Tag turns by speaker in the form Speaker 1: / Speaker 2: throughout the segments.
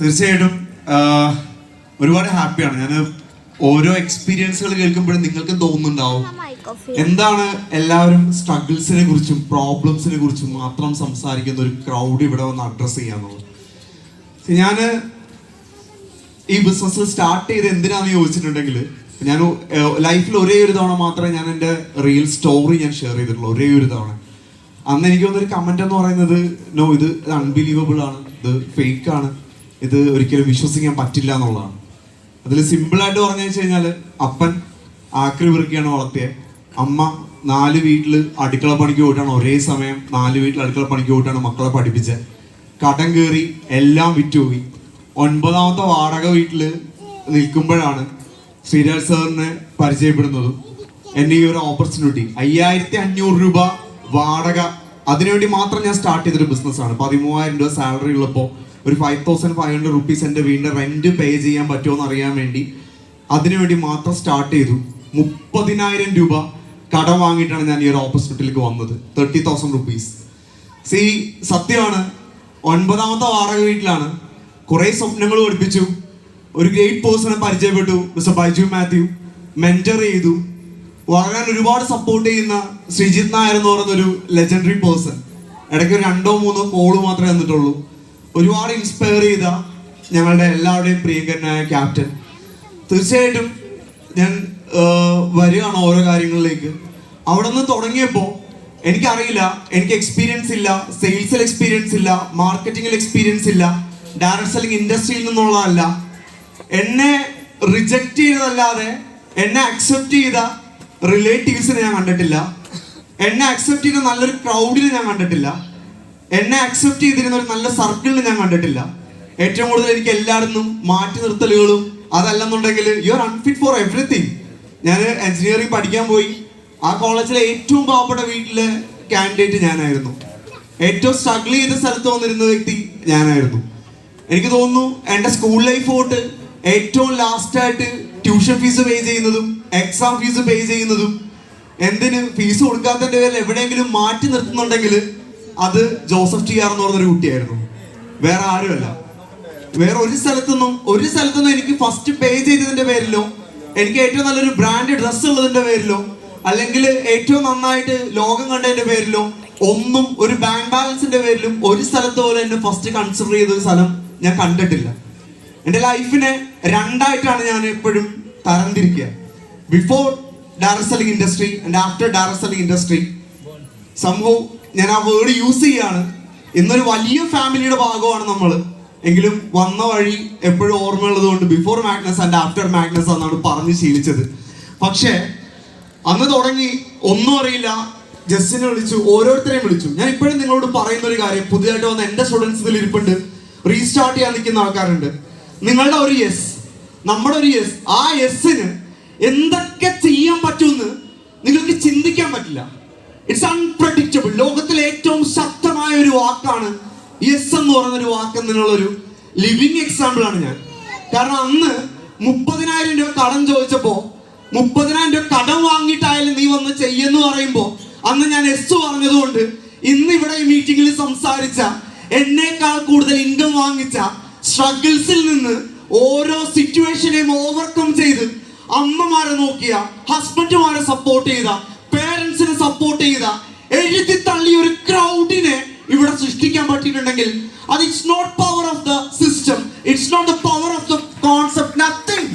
Speaker 1: തീർച്ചയായിട്ടും ഒരുപാട് ഹാപ്പിയാണ്. ഞാൻ ഓരോ എക്സ്പീരിയൻസുകൾ കേൾക്കുമ്പോഴും നിങ്ങൾക്ക് തോന്നുന്നുണ്ടാവും. എന്താണ് എല്ലാവരും സ്ട്രഗിൾസിനെ കുറിച്ചും പ്രോബ്ലംസിനെ കുറിച്ചും മാത്രം സംസാരിക്കുന്ന ഒരു ക്രൗഡ് ഇവിടെ വന്ന് അഡ്രസ്സ് ചെയ്യാന്നുള്ളത്? ഞാൻ ഈ ബിസിനസ് സ്റ്റാർട്ട് ചെയ്ത് എന്തിനാന്ന് ചോദിച്ചിട്ടുണ്ടെങ്കിൽ ഞാൻ ലൈഫിൽ ഒരേ ഒരു തവണ മാത്രമേ ഞാൻ എന്റെ റിയൽ സ്റ്റോറി ഞാൻ ഷെയർ ചെയ്തിട്ടുള്ളൂ. ഒരേ ഒരു തവണ. അന്ന് എനിക്ക് വന്നൊരു കമന്റ് എന്ന് പറയുന്നത് നോ ഇത് അൺബിലീവബിൾ ആണ്. ഇത് ഫേക്ക് ആണ്. ഇത് ഒരിക്കലും വിശ്വസിക്കാൻ പറ്റില്ല എന്നുള്ളതാണ്. അതിൽ സിമ്പിളായിട്ട് പറഞ്ഞു വെച്ച് കഴിഞ്ഞാൽ അപ്പൻ ആക്രി പെറുക്കിയാണ് വളർത്തിയത് അമ്മ നാല് വീട്ടിൽ അടുക്കള പണിക്ക് പോയിട്ടാണ് ഒരേ സമയം നാല് വീട്ടിൽ അടുക്കള പണിക്ക് പോയിട്ടാണ് മക്കളെ പഠിപ്പിച്ചത്. കടം കയറി എല്ലാം വിറ്റുപോയി. ഒൻപതാമത്തെ വാടക വീട്ടിൽ നിൽക്കുമ്പോഴാണ് ശ്രീരാജ് സാറിനെ പരിചയപ്പെടുന്നതും. എന്നെ ഈ ഒരു ഓപ്പർച്യൂണിറ്റി അയ്യായിരത്തി അഞ്ഞൂറ് രൂപ വാടക. അതിനുവേണ്ടി മാത്രം ഞാൻ സ്റ്റാർട്ട് ചെയ്തൊരു ബിസിനസ്സാണ് പതിമൂവായിരം രൂപ സാലറി ഉള്ളപ്പോൾ ഒരു five thousand five hundred rupees എന്റെ വീടിന്റെ റെന്റ് പേ ചെയ്യാൻ പറ്റുമോ എന്ന് അറിയാൻ വേണ്ടി. അതിനുവേണ്ടി മാത്രം സ്റ്റാർട്ട് ചെയ്തു. മുപ്പതിനായിരം രൂപ കടം വാങ്ങിയിട്ടാണ് ഞാൻ ഈ ഒരു ഓപ്പർച്യൂണിറ്റിയിലേക്ക് വന്നത്. തേർട്ടി തൗസൻഡ് റുപ്പീസ് സി സത്യമാണ് ഒൻപതാമത്തെ വാടക വീട്ടിലാണ്. കുറേ സ്വപ്നങ്ങൾ പഠിപ്പിച്ചു. ഒരു ഗ്രേറ്റ് പേഴ്സണെ പരിചയപ്പെട്ടു മിസ്റ്റർ ബൈജു മാത്യു. മെന്റർ ചെയ്തു. വളരാൻ ഒരുപാട് സപ്പോർട്ട് ചെയ്യുന്ന ശ്രീജിത് നായർ എന്ന് പറയുന്ന ഒരു ലെജൻഡറി പേഴ്സൺ ഇടയ്ക്ക് രണ്ടോ മൂന്നോ കോൾ മാത്രമേ വന്നിട്ടുള്ളൂ ഒരുപാട് ഇൻസ്പയർ ചെയ്ത ഞങ്ങളുടെ എല്ലാവരുടെയും പ്രിയങ്കരനായ ക്യാപ്റ്റൻ തീർച്ചയായിട്ടും ഞാൻ വരികയാണ് ഓരോ കാര്യങ്ങളിലേക്ക്. അവിടെ നിന്ന് തുടങ്ങിയപ്പോൾ എനിക്കറിയില്ല എനിക്ക് എക്സ്പീരിയൻസ് ഇല്ല സെയിൽസിൽ എക്സ്പീരിയൻസ് ഇല്ല മാർക്കറ്റിംഗിൽ എക്സ്പീരിയൻസ് ഇല്ല ഡയറക്ട് സെല്ലിംഗ് ഇൻഡസ്ട്രിയിൽ നിന്നുള്ളതല്ല. എന്നെ റിജക്റ്റ് ചെയ്തതല്ലാതെ എന്നെ അക്സെപ്റ്റ് ചെയ്ത റിലേറ്റീവ്സിനെ ഞാൻ കണ്ടിട്ടില്ല. എന്നെ അക്സെപ്റ്റ് ചെയ്ത നല്ലൊരു ക്രൗഡിനെ ഞാൻ കണ്ടിട്ടില്ല. എന്നെ അക്സെപ്റ്റ് ചെയ്തിരുന്ന ഒരു നല്ല സർക്കിളിന് ഞാൻ കണ്ടിട്ടില്ല. ഏറ്റവും കൂടുതൽ എനിക്ക് എല്ലായിടത്തും മാറ്റി നിർത്തലുകളും അതല്ലെന്നുണ്ടെങ്കിൽ you are unfit for everything ഞാൻ എഞ്ചിനീയറിംഗ് പഠിക്കാൻ പോയി. ആ കോളേജിലെ ഏറ്റവും പാവപ്പെട്ട വീട്ടിലെ കാൻഡിഡേറ്റ് ഞാനായിരുന്നു. ഏറ്റവും സ്ട്രഗിൾ ചെയ്ത സ്ഥലത്ത് വന്നിരുന്ന വ്യക്തി ഞാനായിരുന്നു. എനിക്ക് തോന്നുന്നു എന്റെ സ്കൂൾ ലൈഫ് തൊട്ട് ഏറ്റവും ലാസ്റ്റായിട്ട് ട്യൂഷൻ ഫീസ് പേ ചെയ്യുന്നതും എക്സാം ഫീസ് പേ ചെയ്യുന്നതും എന്തിന് ഫീസ് കൊടുക്കാത്തതിന്റെ പേരിൽ എവിടെയെങ്കിലും മാറ്റി നിർത്തുന്നുണ്ടെങ്കിൽ അത് ജോസഫ് ടി ആർ എന്ന് പറഞ്ഞൊരു കുട്ടിയായിരുന്നു. വേറെ ആരുമല്ല. വേറെ ഒരു സ്ഥലത്തുനിന്നും ഒരു സ്ഥലത്തുനിന്നും എനിക്ക് ഫസ്റ്റ് പേ ചെയ്തതിന്റെ പേരിലോ എനിക്ക് ഏറ്റവും നല്ലൊരു ബ്രാൻഡ് ഡ്രസ്സ് ഉള്ളതിന്റെ പേരിലോ അല്ലെങ്കിൽ ഏറ്റവും നന്നായിട്ട് ലോകം കണ്ടതിന്റെ പേരിലോ ഒന്നും ഒരു ബാങ്ക് ബാലൻസിന്റെ പേരിലും ഒരു സ്ഥലത്ത് പോലും എന്നെ ഫസ്റ്റ് കൺസിഡർ ചെയ്ത ഒരു സ്ഥലം ഞാൻ കണ്ടിട്ടില്ല. എന്റെ ലൈഫിനെ രണ്ടായിട്ടാണ് ഞാൻ എപ്പോഴും തരംതിരിക്കുക. Before direct selling industry and after direct selling industry സംഭവം ഞാൻ ആ വേർഡ് യൂസ് ചെയ്യാണ്. ഇന്നൊരു വലിയ ഫാമിലിയുടെ ഭാഗമാണ് നമ്മൾ എങ്കിലും വന്ന വഴി എപ്പോഴും ഓർമ്മയുള്ളത് കൊണ്ട് before Magnus and after Magnus എന്നാണ് പറഞ്ഞ് ശീലിച്ചത്. പക്ഷേ അന്ന് തുടങ്ങി ഒന്നും അറിയില്ല. ജസ്റ്റിനെ വിളിച്ചു ഓരോരുത്തരെയും വിളിച്ചു. ഞാൻ ഇപ്പോഴും നിങ്ങളോട് പറയുന്ന ഒരു കാര്യം പുതിയതായിട്ട് വന്ന എന്റെ സ്റ്റുഡൻസ് ഇതിൽ ഇരിപ്പുണ്ട്. റീസ്റ്റാർട്ട് ചെയ്യാൻ നിൽക്കുന്ന ആൾക്കാരുണ്ട്. നിങ്ങളുടെ ഒരു യെസ് നമ്മുടെ ഒരു യെസ് ആ യെസ്സിന് എന്തൊക്കെ ചെയ്യാൻ പറ്റുമെന്ന് നിങ്ങൾക്ക് ചിന്തിക്കാൻ പറ്റില്ല ഇറ്റ്സ് അൺപ്രഡിക്റ്റബിൾ ലോകത്തിലെ ഏറ്റവും ശക്തമായ ഒരു വാക്കാണ്. യെസ് എന്ന് പറയുന്ന ഒരു വാക്ക് എന്നുള്ളൊരു ലിവിങ് എക്സാമ്പിൾ ആണ് ഞാൻ. കാരണം അന്ന് മുപ്പതിനായിരം രൂപ കടം ചോദിച്ചപ്പോ മുപ്പതിനായിരം രൂപ കടം വാങ്ങിയിട്ടായാലും നീ വന്ന് ചെയ്യെന്ന് പറയുമ്പോൾ അന്ന് ഞാൻ എസ് പറഞ്ഞതുകൊണ്ട് ഇന്ന് ഇവിടെ ഈ മീറ്റിംഗിൽ സംസാരിച്ച എന്നേക്കാൾ കൂടുതൽ ഇൻകം വാങ്ങിച്ച സ്ട്രഗിൾസിൽ നിന്ന് ഓരോ സിറ്റുവേഷനെയും ഓവർകം ചെയ്ത് അമ്മമാരെ നോക്കിയ ഹസ്ബൻഡുമാരെ സപ്പോർട്ട് ചെയ്ത പേരൻസിനെ സപ്പോർട്ട് ചെയ്ത എഴുതി തള്ളിയ ഒരു ക്രൗഡിനെ ഇവിടെ സൃഷ്ടിക്കാൻ പറ്റിയിട്ടുണ്ടെങ്കിൽ അത് it's not power of the system it's not the power of the concept nothing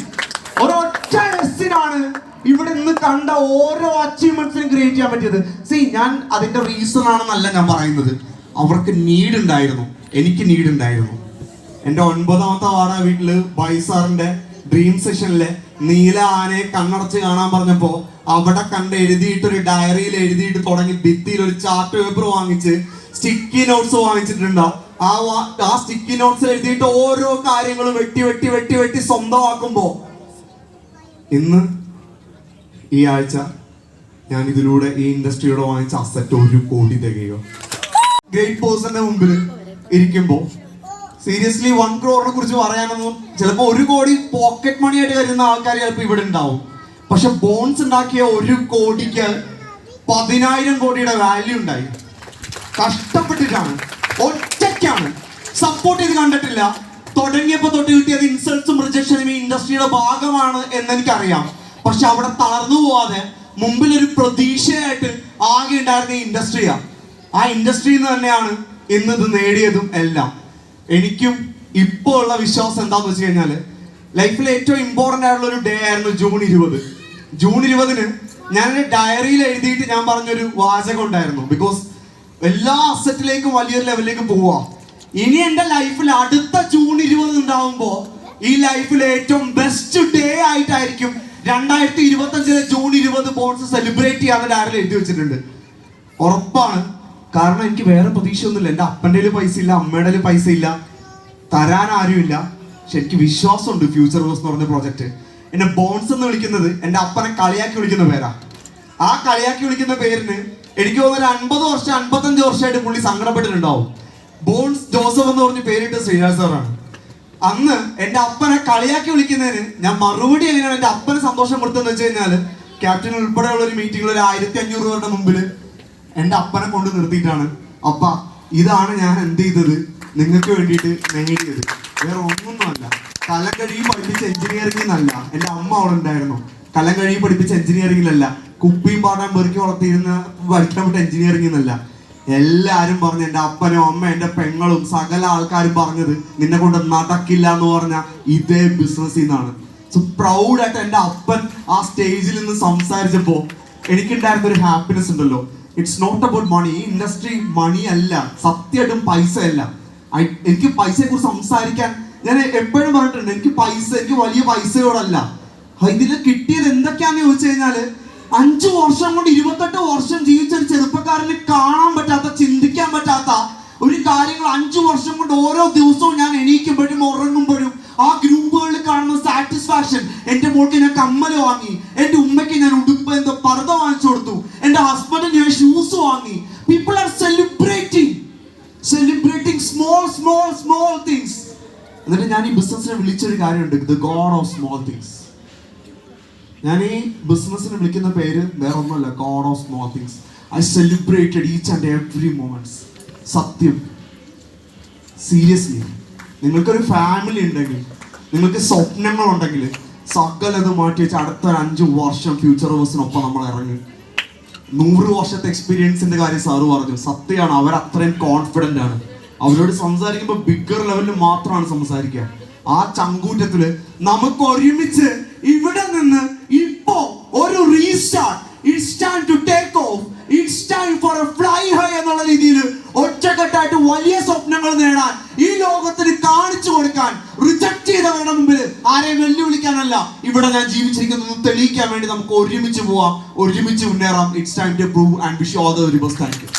Speaker 1: ഒരൊറ്റ ഇവിടെ നിന്ന് കണ്ട ഓരോ അച്ചീവ്മെന്റ്സിനും ക്രിയേറ്റ് ചെയ്യാൻ പറ്റിയത്. സി ഞാൻ അതിന്റെ റീസൺ ആണെന്നല്ല ഞാൻ പറയുന്നത്. അവർക്ക് നീഡ് ഉണ്ടായിരുന്നു. എനിക്ക് നീഡ് ഉണ്ടായിരുന്നു. എന്റെ ഒൻപതാമത്തെ വാട വീട്ടിൽ ബൈസാറിന്റെ ഡ്രീം സെഷനിലെ നീല ആനയെ കണ്ണടച്ച് കാണാൻ പറഞ്ഞപ്പോ അവിടെ കണ്ട് എഴുതിയിട്ട് ഒരു ഡയറിയിൽ എഴുതിയിട്ട് തുടങ്ങി ഭിത്തിയിൽ ഒരു ചാർട്ട് പേപ്പർ വാങ്ങിച്ച് സ്റ്റിക്കി നോട്ട്സ് വാങ്ങിച്ചിട്ടുണ്ട്. ആ ആ സ്റ്റിക്കി നോട്ട്സിൽ എഴുതിയിട്ട് ഓരോ കാര്യങ്ങളും വെട്ടി വെട്ടി വെട്ടി വെട്ടി സ്വന്തമാക്കുമ്പോ ഇന്ന് ഈ ആഴ്ച ഞാൻ ഇതിലൂടെ ഈ ഇൻഡസ്ട്രിയുടെ വാങ്ങിച്ച അസറ്റ് ഒരു കോടി തികയോ? ഗ്രേറ്റ് പേഴ്സന്റെ മുമ്പിൽ ഇരിക്കുമ്പോ സീരിയസ്ലി വൺ ക്രോറിനെ കുറിച്ച് പറയാനൊന്നും ചിലപ്പോ ഒരു കോടി പോക്കറ്റ് മണി ആയിട്ട് കരുതുന്ന ആൾക്കാർ ചിലപ്പോൾ ഇവിടെ ഉണ്ടാവും. പക്ഷെ ബോൺസ് ഉണ്ടാക്കിയ ഒരു കോടിക്ക് പതിനായിരം കോടിയുടെ വാല്യൂ ഉണ്ടായി. കഷ്ടപ്പെട്ടിട്ടാണ്. ഒറ്റയ്ക്കാണ്. സപ്പോർട്ട് ചെയ്ത് കണ്ടിട്ടില്ല. തുടങ്ങിയപ്പോൾ തുടങ്ങിയപ്പോ തൊട്ട് കിട്ടിയത് ഇൻസൾട്ട്സും റിജക്ഷനും ഈ ഇൻഡസ്ട്രിയുടെ ഭാഗമാണ് എന്ന് എനിക്കറിയാം. പക്ഷെ അവിടെ തളർന്നു പോവാതെ മുമ്പിൽ ഒരു പ്രതീക്ഷയായിട്ട് ആകെ ഉണ്ടായിരുന്ന ഈ ഇൻഡസ്ട്രിയാ ആ. ഇൻഡസ്ട്രിയിൽ നിന്ന് തന്നെയാണ് ഇന്ന് ഇത് നേടിയതും എല്ലാം. എനിക്കും ഇപ്പോൾ ഉള്ള വിശ്വാസം എന്താന്ന് വെച്ച് കഴിഞ്ഞാൽ ലൈഫിൽ ഏറ്റവും ഇമ്പോർട്ടന്റ് ആയിട്ടുള്ള ഒരു ഡേ ആയിരുന്നു ജൂൺ ഇരുപത്. ജൂൺ ഇരുപതിന് ഞാൻ ഡയറിയിൽ എഴുതിയിട്ട് ഞാൻ പറഞ്ഞൊരു വാചകം ഉണ്ടായിരുന്നു. ബിക്കോസ് എല്ലാ അസറ്റിലേക്കും വലിയൊരു ലെവലിലേക്ക് പോവാ. ഇനി എന്റെ ലൈഫിൽ അടുത്ത ജൂൺ ഇരുപത് ഉണ്ടാവുമ്പോ ഈ ലൈഫിൽ ഏറ്റവും ബെസ്റ്റ് ഡേ ആയിട്ടായിരിക്കും രണ്ടായിരത്തി ഇരുപത്തി അഞ്ചിലെ ജൂൺ ഇരുപത് ബോൺസ് സെലിബ്രേറ്റ് ചെയ്യാന്ന് ആരെങ്കിലും എഴുതി വെച്ചിട്ടുണ്ട്. ഉറപ്പാണ്. കാരണം എനിക്ക് വേറെ പ്രതീക്ഷയൊന്നുമില്ല. എന്റെ അപ്പന്റെ പൈസ ഇല്ല അമ്മയുടെ പൈസ ഇല്ല. തരാൻ ആരുമില്ല പക്ഷെ എനിക്ക് വിശ്വാസമുണ്ട് ഫ്യൂച്ചർ ബോസ് എന്ന് പറഞ്ഞ പ്രോജക്റ്റ് എന്നെ ബോൺസ് എന്ന് വിളിക്കുന്നത് എന്റെ അപ്പനെ കളിയാക്കി വിളിക്കുന്ന പേരാ. ആ കളിയാക്കി വിളിക്കുന്ന പേരിന് എനിക്ക് തോന്നുന്നു അൻപത് വർഷം അൻപത്തഞ്ച് വർഷമായിട്ട് പുള്ളി സങ്കടപ്പെട്ടിട്ടുണ്ടാവും. ബോൺസ് ജോസഫ് എന്ന് പറഞ്ഞ് പേരിട്ട് ശ്രീരാജ് സാറാണ്. അന്ന് എന്റെ അപ്പനെ കളിയാക്കി വിളിക്കുന്നതിന് ഞാൻ മറുപടി എങ്ങനെയാണ് എന്റെ അപ്പനെ സന്തോഷം കൊടുത്തതെന്ന് വെച്ച് കഴിഞ്ഞാൽ ക്യാപ്റ്റൻ ഉൾപ്പെടെയുള്ള ഒരു മീറ്റിംഗിൽ ഒരു ആയിരത്തി അഞ്ഞൂറ് പേരുടെ മുമ്പിൽ എന്റെ അപ്പനെ കൊണ്ട് നിർത്തിയിട്ടാണ്. അപ്പ ഇതാണ് ഞാൻ എന്ത് ചെയ്തത്? നിങ്ങൾക്ക് വേണ്ടിയിട്ട് നേടിയത് വേറെ ഒന്നൊന്നുമല്ല. കഴിയും പഠിപ്പിച്ച എഞ്ചിനീയറിംഗിൽ നിന്നല്ല. എന്റെ അമ്മ അവിടെ ഉണ്ടായിരുന്നു. കലങ്കഴി പഠിപ്പിച്ച എഞ്ചിനീയറിംഗിലല്ല കുപ്പിയും പാടാൻ പെറുക്കി വളർത്തിയിരുന്ന പഠിക്കാൻ പറ്റ എന്നല്ല. എല്ലാരും പറഞ്ഞു എന്റെ അപ്പനും അമ്മ എന്റെ പെങ്ങളും സകല ആൾക്കാരും പറഞ്ഞത് നിന്നെ കൊണ്ട് നടക്കില്ല എന്ന് പറഞ്ഞ ഇതേ ബിസിനസ്സിൽ നിന്നാണ് സോ പ്രൗഡായിട്ട് എന്റെ അപ്പൻ ആ സ്റ്റേജിൽ നിന്ന് സംസാരിച്ചപ്പോൾ എനിക്കുണ്ടായിരുന്ന ഒരു ഹാപ്പിനെസ് ഉണ്ടല്ലോ. It's not about money industry money അല്ല. സത്യമായിട്ടും പൈസ അല്ല എനിക്ക് പൈസയെ കുറിച്ച് സംസാരിക്കാൻ ഞാൻ എപ്പോഴും പറഞ്ഞിട്ടുണ്ട് എനിക്ക് പൈസ എനിക്ക് വലിയ പൈസയോടല്ല. ഇതിൽ കിട്ടിയത് എന്തൊക്കെയാന്ന് ചോദിച്ചു കഴിഞ്ഞാൽ അഞ്ചു വർഷം കൊണ്ട് ഇരുപത്തെട്ട് വർഷം ജീവിച്ച ഒരു ചെറുപ്പക്കാരന് കാണാൻ പറ്റാത്ത ചിന്തിക്കാൻ പറ്റാത്ത ഒരു കാര്യങ്ങൾ അഞ്ചു വർഷം കൊണ്ട് ഓരോ ദിവസവും ഞാൻ എണീക്കുമ്പോഴും ഉറങ്ങുമ്പോഴും ആ ഗ്രൂപ്പുകളിൽ കാണുന്ന സാറ്റിസ്ഫാക്ഷൻ എന്റെ മോൾക്ക് ഞാൻ കമ്മൽ വാങ്ങി എന്റെ ഉമ്മയ്ക്ക് ഞാൻ ഉടുപ്പ് എന്തോ പർദ്ദ വാങ്ങിച്ചു കൊടുത്തു എന്റെ ഹസ്ബൻഡിന് ഞാൻ ഷൂസ് വാങ്ങി. People are celebrating celebrating small small small things എന്നിട്ട് ഞാൻ ഈ ബിസിനസ്സിനെ വിളിച്ചൊരു കാര്യമുണ്ട് the god of small things ഞാൻ ഈ ബിസിനസ്സിന് വിളിക്കുന്ന പേര് വേറെ ഒന്നുമല്ല god of small things I celebrated each and every moments സത്യം. സീരിയസ്ലി നിങ്ങൾക്കൊരു ഫാമിലി ഉണ്ടെങ്കിൽ നിങ്ങൾക്ക് സ്വപ്നങ്ങൾ ഉണ്ടെങ്കിൽ സകലത് മാറ്റി വെച്ച് അടുത്ത അഞ്ച് വർഷം ഫ്യൂച്ചർ ബസ്സിനൊപ്പം നമ്മൾ ഇറങ്ങി. നൂറ് വർഷത്തെ എക്സ്പീരിയൻസിന്റെ കാര്യം സാറ് പറഞ്ഞു. സത്യമാണ് അവർ അത്രയും കോൺഫിഡന്റ് ആണ്. അവരോട് സംസാരിക്കുമ്പോൾ ബിഗർ ലെവലിൽ മാത്രമാണ് സംസാരിക്കുക. ആ ചങ്കൂറ്റത്തിൽ നമുക്ക് ഒരുമിച്ച് ഇവിടെ നിന്ന് ഇപ്പോ ഒരു restart time to take off it's time for a fly എന്നുള്ള രീതിയിൽ ഒറ്റക്കെട്ടായിട്ട് വലിയ സ്വപ്നങ്ങൾ നേടാൻ ഈ ലോകത്തിന് കാണിച്ചു കൊടുക്കാൻ റിജക്ട് ചെയ്തവരുടെ മുമ്പിൽ ആരെയും വെല്ലുവിളിക്കാനല്ല. ഇവിടെ ഞാൻ ജീവിച്ചിരിക്കുന്നത് തെളിയിക്കാൻ വേണ്ടി നമുക്ക് ഒരുമിച്ച് പോവാം. ഒരുമിച്ച് മുന്നേറാം. It's time to prove and wish all the ഒരു ബസ് താങ്ക് യു